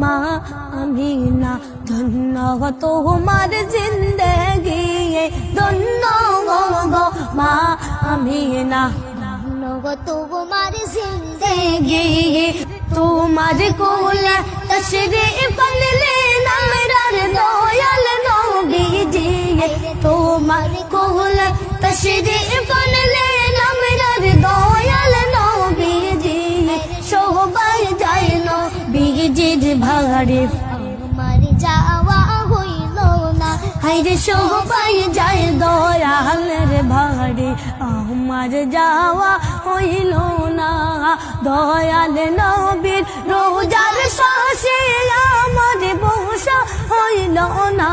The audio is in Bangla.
মা আমিনা ধন্য তোমার জিন্দগি ধন্য মা আমিনা ধন্য তোমার জিন্দে জিন্দগি তোমার কোল তশরিফ আনলে নামরার দয়াল নবীজি তোমার কোল তশরিফ আনলে নামরার দয়াল নবীজি সবাই যায় নবীজির ভাড়ে আমার যাওয়া হইল না। হাইরে সবাই যায় দয়ালের ভাড়ে আমার যাওয়া হইল না। দয়াল নবীর রোজার শাসে আমার বসা হইল না।